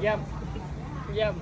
เยี่ยม เยี่ยม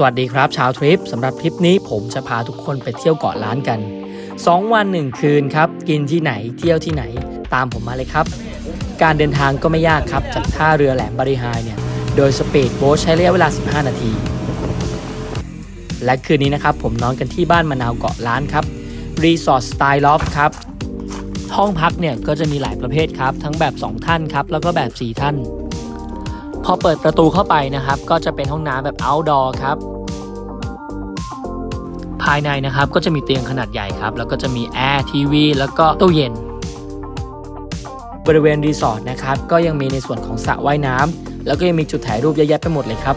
สวัสดีครับชาวทริปสำหรับทริปนี้ผมจะพาทุกคนไปเที่ยวเกาะล้านกัน 2 วัน 1 คืนครับ กินที่ไหนเที่ยวที่ไหน ตามผมมาเลยครับ การเดินทางก็ไม่ยากครับ จากท่าเรือแหลมบริหายเนี่ย โดยสปีดโบ๊ทใช้ระยะเวลา 15 นาที และคืนนี้นะครับ ผมนอนกันที่บ้านมะนาวเกาะล้านครับ รีสอร์ทสไตล์ลอฟครับ ห้องพักเนี่ยก็จะมีหลายประเภทครับ ทั้งแบบ 2 ท่านครับ แล้วก็แบบ 4 ท่าน พอเปิดประตูเข้าไปนะครับ ก็จะเป็นห้องน้ำแบบ outdoor ครับภายในนะครับก็จะมีเตียงขนาดใหญ่ครับ แล้วก็จะมีแอร์ทีวี แล้วก็ตู้เย็น บริเวณรีสอร์ทนะครับก็ยังมีในส่วนของสระว่ายน้ำแล้วก็ยังมีจุดถ่ายรูปเยอะแยะไปหมดเลยครับ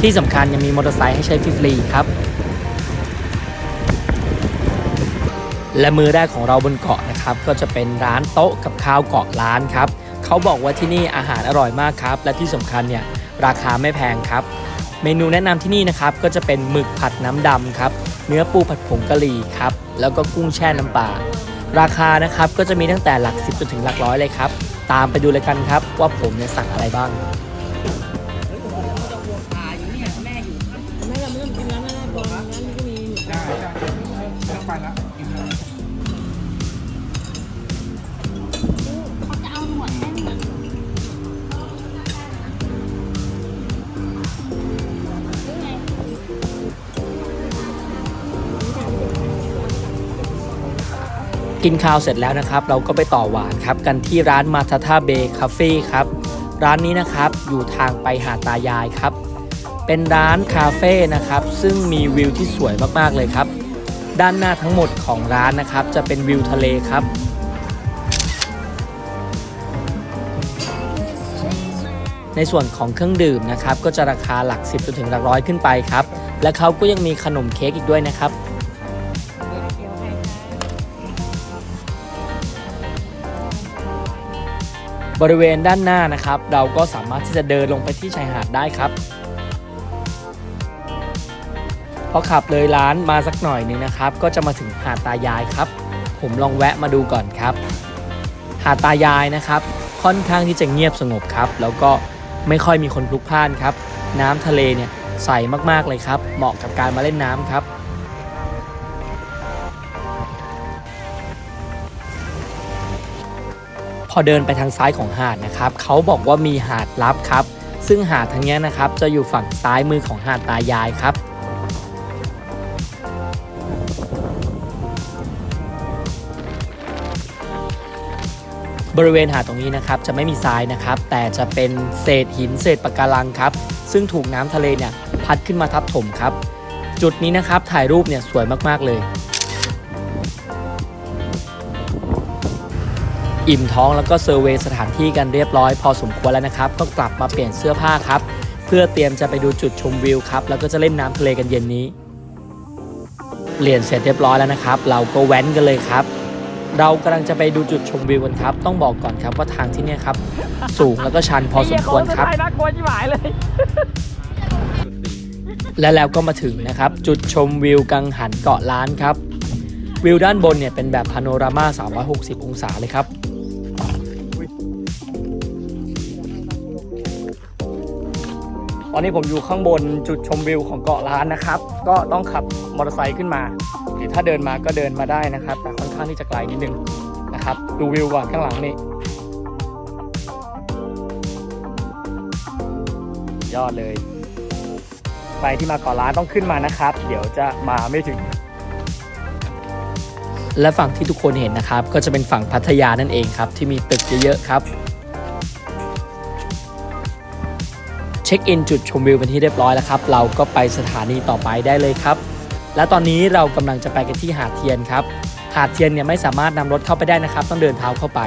ที่สำคัญยังมีมอเตอร์ไซค์ให้ใช้ฟรีๆครับ และมือแรกของเราบนเกาะนะครับก็จะเป็นร้านโต๊ะกับข้าวเกาะล้านครับเขาบอกว่าที่นี่อาหารอร่อยมากครับ และที่สำคัญเนี่ยราคาไม่แพงครับ เมนูแนะนำที่นี่นะครับก็จะเป็นหมึกผัดน้ำดำครับ เนื้อปูผัดผงกะหรี่ครับ แล้วก็กุ้งแช่น้ำปลา ราคานะครับก็จะมีตั้งแต่หลักสิบจนถึงหลักร้อยเลยครับ ตามไปดูเลยกันครับว่าผมเนี่ยสั่งอะไรบ้างเขา กินข้าวเสร็จแล้วนะครับ เราก็ไปต่อหวานครับกันที่ร้านมาทาทาเบย์คาเฟ่ครับร้านนี้นะครับอยู่ทางไปหาดตายายครับ เป็นร้านคาเฟ่นะครับซึ่งมีวิวที่สวยมากๆเลยครับ ด้านหน้าทั้งหมดของร้านนะครับ จะเป็นวิวทะเลครับในส่วนของเครื่องดื่มนะครับก็จะราคาหลัก 10จนถึงหลักร้อยขึ้นไปครับ และเขาก็ยังมีขนมเค้กอีกด้วยนะครับ บริเวณด้านหน้านะครับ เราก็สามารถที่จะเดินลงไปที่ชายหาดได้ครับ พอขับเลยร้านมาสักหน่อยหนึงนะครับ ก็จะมาถึงหาดตายายครับ ผมลองแวะมาดูก่อนครับ หาดตายายนะครับ ค่อนข้างที่จะเงียบสงบครับ แล้วก็ไม่ค่อยมีคนพลุกพล่านครับ น้ำทะเลเนี่ยใสมากๆเลยครับ เหมาะกับการมาเล่นน้ำครับ อเดินไปทางซ้ายของหาดนะครับเขาบอกว่ามีหาดลับครับ ซึ่งหาดทางนี้นะครับจะอยู่ฝั่งซ้ายมือของหาดตายายครับบริเวณหาดตรงนี้นะครับจะไม่มีทรายนะครับ แต่จะเป็นเศษหินเศษปะการังครับ ซึ่งถูกน้ำทะเลเนี่ยพัดขึ้นมาทับถมครับ จุดนี้นะครับถ่ายรูปเนี่ยสวยมากๆเลย อิ่มท้องแล้วก็เซอร์เวยสถานที่กันเรียบร้อยพอสมควรแล้วนะครับ ก็กลับมาเปลี่ยนเสื้อผ้าครับ เพื่อเตรียมจะไปดูจุดชมวิวครับ แล้วก็จะเล่นน้ำทะเลกันเย็นนี้ เปลี่ยนเสร็จเรียบร้อยแล้วนะครับ เราก็แว้นกันเลยครับ เรากำลังจะไปดูจุดชมวิวกันครับ ต้องบอกก่อนครับว่าทางที่เนี่ยครับ สูงแล้วก็ชันพอสมควรครับ น่ากลัวจิ๋วหายเลย และแล้วก็มาถึงนะครับ จุดชมวิวกังหันเกาะล้านครับ วิวด้านบนเนี่ยเป็นแบบพาโนรามา 360 องศาเลยครับ อนนี้ผมอยู่ข้างบนจุดชมวิวของเกาะล้านนะครับ ก็ต้องขับมอเตอร์ไซค์ขึ้นมา หรือถ้าเดินมาก็เดินมาได้นะครับ แต่ค่อนข้างที่จะไกลนิดนึงนะครับ ดูวิวก่อนข้างหลังนี่ยอดเลยใครที่มาเกาะล้านต้องขึ้นมานะครับ เดี๋ยวจะมาไม่ถึง และฝั่งที่ทุกคนเห็นนะครับ ก็จะเป็นฝั่งพัทยานั่นเองครับ ที่มีตึกเยอะๆครับ เช็คอินจุดชมวิวเป็นที่เรียบร้อยแล้วครับ เราก็ไปสถานีต่อไปได้เลยครับ และตอนนี้เรากำลังจะไปกันที่หาดเทียนครับ หาดเทียนเนี่ยไม่สามารถนำรถเข้าไปได้นะครับ ต้องเดินเท้าเข้าไป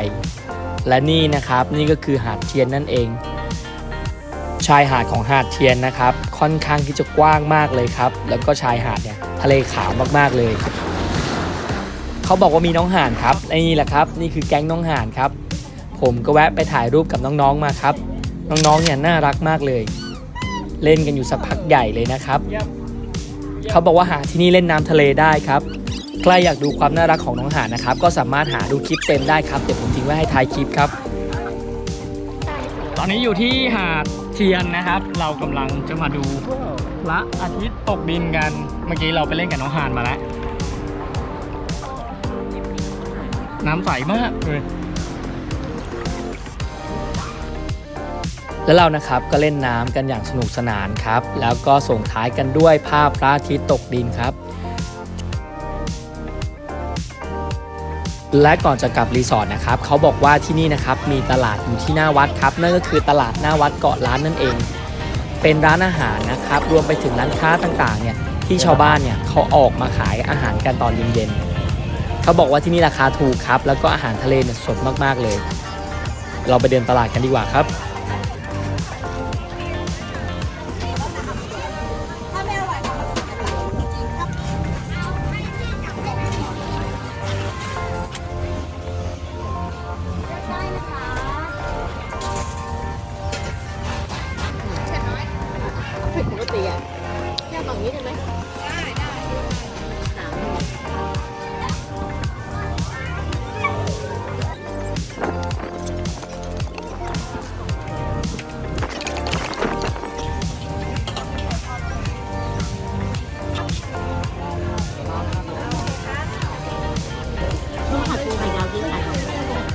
และนี่นะครับนี่ก็คือหาดเทียนนั่นเอง ชายหาดของหาดเทียนนะครับ ค่อนข้างที่จะกว้างมากเลยครับ แล้วก็ชายหาดเนี่ยทะเลขาวมากๆเลยเขาบอกว่ามีน้องห่านครับนี่แหละครับ นี่คือแก๊งน้องห่านครับ ผมก็แวะไปถ่ายรูปกับน้องๆมาครับ น้องๆเนี่ยน่ารักมากเลย เล่นกันอยู่สักพักใหญ่เลยนะครับเยี่ยมเขาบอกว่าหาที่นี่เล่นน้ำทะเลได้ครับใครอยากดูความน่ารักของน้องห่านนะครับ ก็สามารถหาดูคลิปเต็มได้ครับเดี๋ยวผมทิ้งไว้ให้ท้ายคลิปครับ ตอนนี้อยู่ที่หาดเทียนนะครับ เรากำลังจะมาดูพระอาทิตย์ตกดินกัน เมื่อกี้เราไปเล่นกับน้องห่านมาแล้ว น้ำใสมากเลย แล้วเรานะครับก็เล่นน้ำกันอย่างสนุกสนานครับ แล้วก็ส่งท้ายกันด้วยภาพพระอาทิตย์ตกดินครับ และก่อนจะกลับรีสอร์ทนะครับเขาบอกว่าที่นี่นะครับมีตลาดอยู่ที่หน้าวัดครับ นั่นก็คือตลาดหน้าวัดเกาะล้านนั่นเอง เป็นร้านอาหารนะครับ รวมไปถึงร้านค้าต่างๆเนี่ยที่ชาวบ้านเนี่ยเขาออกมาขายอาหารกันตอนเย็นๆเขาบอกว่าที่นี่ราคาถูกครับ แล้วก็อาหารทะเลเนี่ยสดมากๆเลย เราไปเดินตลาดกันดีกว่าครับ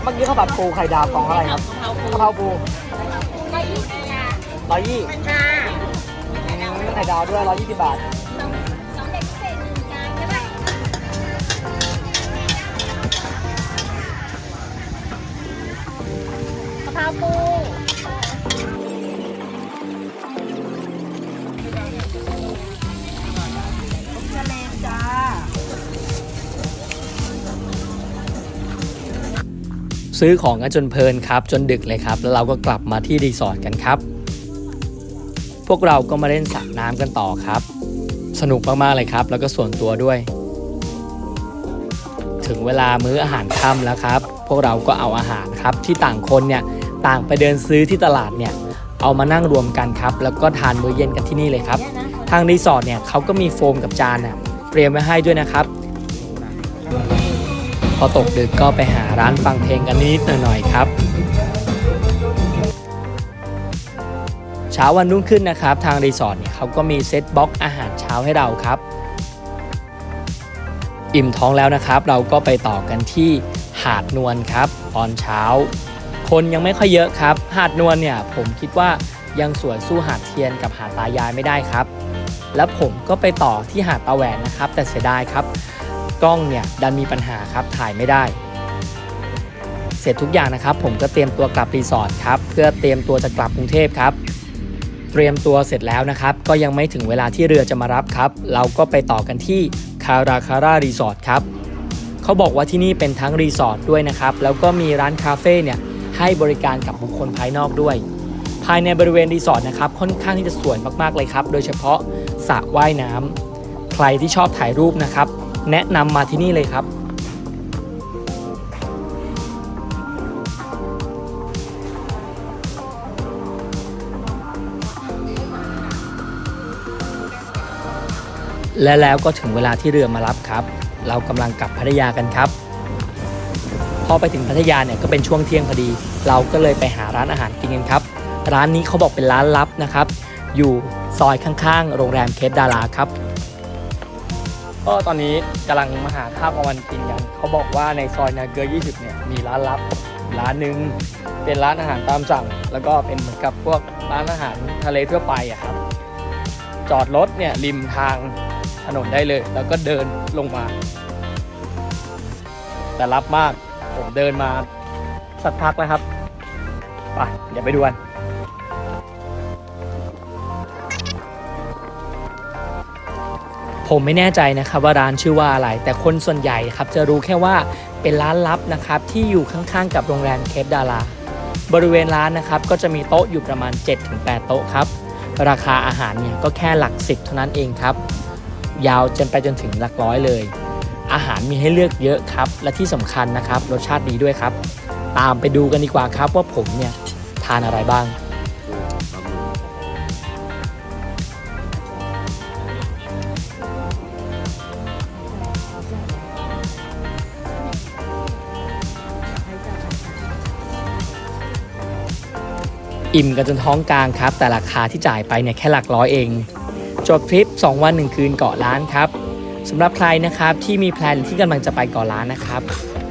เมื่อกี้ข้าวผัดปูไข่ดาวของอะไรครับกะเพรากะเพราปูไปยี่สิบค่ะร้อยยี่ค่ะไข่ดาวด้วยร้อยยี่สิบบาทสองสองเด็กพิเศษหนึ่งจานก็ได้กะเพราปู ซื้อของกันจนเพลินครับ จนดึกเลยครับ แล้วเราก็กลับมาที่รีสอร์ทกันครับ พวกเราก็มาเล่นสระน้ำกันต่อครับ สนุกมากๆเลยครับ แล้วก็ส่วนตัวด้วย ถึงเวลามื้ออาหารค่ำแล้วครับ พวกเราก็เอาอาหารครับ ที่ต่างคนเนี่ยต่างไปเดินซื้อที่ตลาดเนี่ยเอามานั่งรวมกันครับ แล้วก็ทานมื้อเย็นกันที่นี่เลยครับ ทางรีสอร์ทเนี่ยเขาก็มีโฟมกับจานน่ะเตรียมไว้ให้ด้วยนะครับ อตกดึกก็ไปหาร้านฟังเพลงกันนิดหน่อยๆครับ เช้าวันรุ่งขึ้นนะครับ ทางรีสอร์ทเนี่ยเขาก็มีเซตบ็อกอาหารเช้าให้เราครับ อิ่มท้องแล้วนะครับ เราก็ไปต่อกันที่หาดนวลครับ ตอนเช้า คนยังไม่ค่อยเยอะครับ หาดนวลเนี่ยผมคิดว่ายังสวยสู้หาดเทียนกับหาดตายายไม่ได้ครับ แล้วผมก็ไปต่อที่หาดตาแหวนนะครับ แต่เสียดายครับ กล้องเนี่ยดันมีปัญหาครับถ่ายไม่ได้ เสร็จทุกอย่างนะครับ ผมก็เตรียมตัวกลับรีสอร์ทครับเพื่อเตรียมตัวจะกลับกรุงเทพครับ เตรียมตัวเสร็จแล้วนะครับ ก็ยังไม่ถึงเวลาที่เรือจะมารับครับ เราก็ไปต่อกันที่คาราคารารีสอร์ทครับเขาบอกว่าที่นี่เป็นทั้งรีสอร์ทด้วยนะครับแล้วก็มีร้านคาเฟ่เนี่ยให้บริการกับบุคคลภายนอกด้วยภายในบริเวณรีสอร์ทนะครับค่อนข้างที่จะสวยมากๆเลยครับ โดยเฉพาะสระว่ายน้ำใครที่ชอบถ่ายรูปนะครับ แนะนำมาที่นี่เลยครับและแล้วก็ถึงเวลาที่เรือมารับครับ เรากำลังกลับพัทยากันครับ พอไปถึงพัทยาเนี่ยก็เป็นช่วงเที่ยงพอดี เราก็เลยไปหาร้านอาหารกินกันครับ ร้านนี้เขาบอกเป็นร้านลับนะครับ อยู่ซอยข้างๆ โรงแรมเคสดาราครับ ก็ตอนนี้กำลังมาหาข้าวกลางวันกินกัน เขาบอกว่าในซอยนาเกลือ 20 เนี่ย มีร้านลับร้านหนึ่งเป็นร้านอาหารตามสั่ง แล้วก็เป็นเหมือนกับพวกร้านอาหารทะเลทั่วไปอะครับ จอดรถเนี่ยริมทางถนนได้เลย แล้วก็เดินลงมา แต่รับมาก ผมเดินมาสักพักแล้วครับ ไป เดี๋ยวไปดูกัน ผมไม่แน่ใจนะครับว่าร้านชื่อว่าอะไร แต่คนส่วนใหญ่ครับจะรู้แค่ว่าเป็นร้านลับนะครับที่อยู่ข้างๆ กับโรงแรมเคปดาราบริเวณร้านนะครับก็จะมีโต๊ะอยู่ประมาณ 7-8 โต๊ะครับ ราคาอาหารเนี่ยก็แค่หลักสิบเท่านั้นเองครับ ยาวจนไปจนถึงหลักร้อยเลย อาหารมีให้เลือกเยอะครับ และที่สำคัญนะครับรสชาติดีด้วยครับ ตามไปดูกันดีกว่าครับว่าผมเนี่ยทานอะไรบ้าง อิ่มกันจนท้องกลางครับ แต่ราคาที่จ่ายไปเนี่ยแค่หลักร้อยเอง จบทริป 2 วัน 1 คืนเกาะล้านครับสำหรับใครนะครับที่มีแพลนที่กำลังจะไปเกาะล้านนะครับ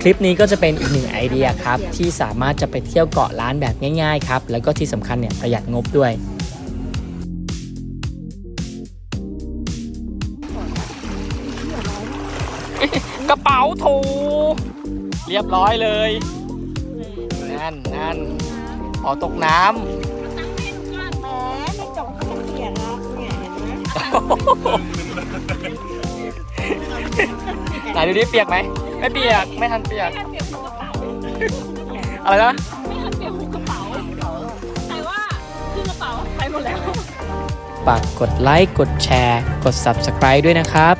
คลิปนี้ก็จะเป็นอีกหนึ่งไอเดียครับ ที่สามารถจะไปเที่ยวเกาะล้านแบบง่ายๆครับ แล้วก็ที่สำคัญเนี่ยประหยัดงบด้วยกระเป๋าถู เรียบร้อยเลย นั่นนั่น พอตกน้ำแหมไม่จบไม่เขียนแล้วเนี่ยเห็นไหมไหนดูดิเปียกไหม ไม่เปียก ไม่ทันเปียก แค่เปลี่ยนหัวกระเป๋าอะไรนะ ไม่ทันเปลี่ยนหัวกระเป๋าแต่ว่าคือกระเป๋าไปหมดแล้ว ฝากกดไลค์ กดแชร์ กด Subscribe ด้วยนะครับ